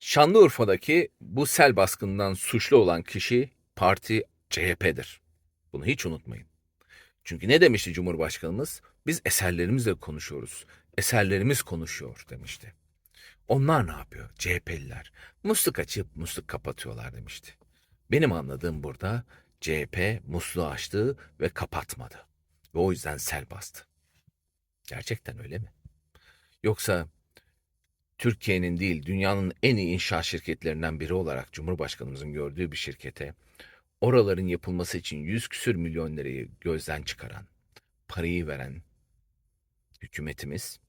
Şanlıurfa'daki bu sel baskından suçlu olan kişi parti CHP'dir. Bunu hiç unutmayın. Çünkü ne demişti Cumhurbaşkanımız? Biz eserlerimizle konuşuyoruz. Eserlerimiz konuşuyor demişti. Onlar ne yapıyor? CHP'liler. Musluk açıp musluk kapatıyorlar demişti. Benim anladığım burada CHP musluğu açtı ve kapatmadı. Ve o yüzden sel bastı. Gerçekten öyle mi? Yoksa Türkiye'nin değil dünyanın en iyi inşaat şirketlerinden biri olarak Cumhurbaşkanımızın gördüğü bir şirkete oraların yapılması için yüz küsür milyon lirayı gözden çıkaran, parayı veren hükümetimiz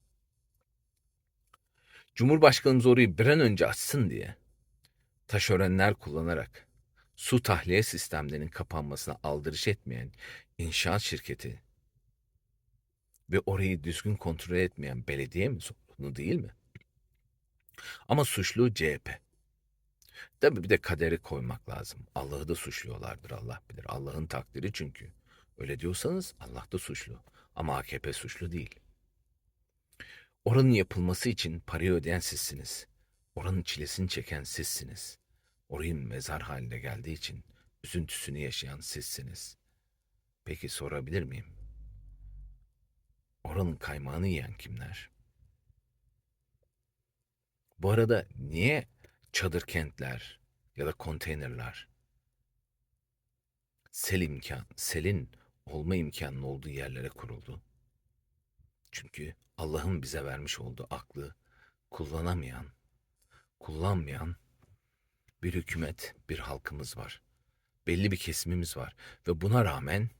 Cumhurbaşkanımız orayı bir an önce açsın diye taşörenler kullanarak su tahliye sistemlerinin kapanmasına aldırış etmeyen inşaat şirketi ve orayı düzgün kontrol etmeyen belediye mi sorumlu değil mi? Ama suçlu CHP. Tabii bir de kaderi koymak lazım. Allah'ı da suçluyorlardır Allah bilir. Allah'ın takdiri çünkü. Öyle diyorsanız Allah da suçlu. Ama AKP suçlu değil. Oranın yapılması için parayı ödeyen sizsiniz. Oranın çilesini çeken sizsiniz. Orayın mezar haline geldiği için üzüntüsünü yaşayan sizsiniz. Peki sorabilir miyim? Oranın kaymağını yiyen kimler? Bu arada niye çadır kentler ya da konteynerler sel imkan, selin olma imkanının olduğu yerlere kuruldu? Çünkü Allah'ın bize vermiş olduğu aklı kullanamayan, kullanmayan bir hükümet, bir halkımız var. Belli bir kesimimiz var ve buna rağmen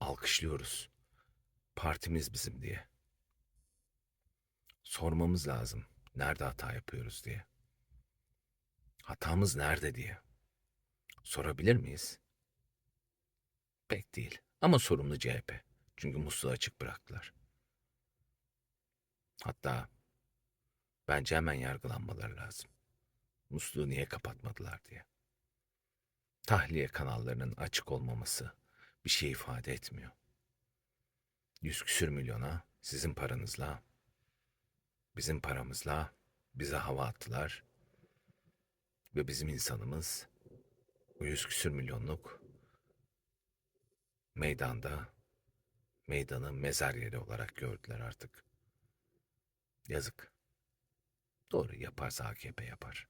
alkışlıyoruz. Partimiz bizim diye. Sormamız lazım. Nerede hata yapıyoruz diye. Hatamız nerede diye. Sorabilir miyiz? Pek değil. Ama sorumlu CHP. Çünkü musluğu açık bıraktılar. Hatta bence hemen yargılanmaları lazım. Musluğu niye kapatmadılar diye. Tahliye kanallarının açık olmaması bir şey ifade etmiyor. Yüz küsür milyona sizin paranızla, bizim paramızla bize hava attılar. Ve bizim insanımız bu yüz küsür milyonluk meydanda meydanı mezar yeri olarak gördüler artık. Yazık. Doğru yaparsa AKP yapar.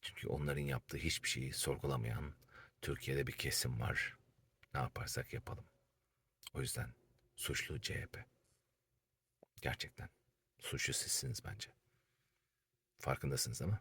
Çünkü onların yaptığı hiçbir şeyi sorgulamayan Türkiye'de bir kesim var. Ne yaparsak yapalım. O yüzden suçlu CHP. Gerçekten. Suçlu sizsiniz bence. Farkındasınız mi?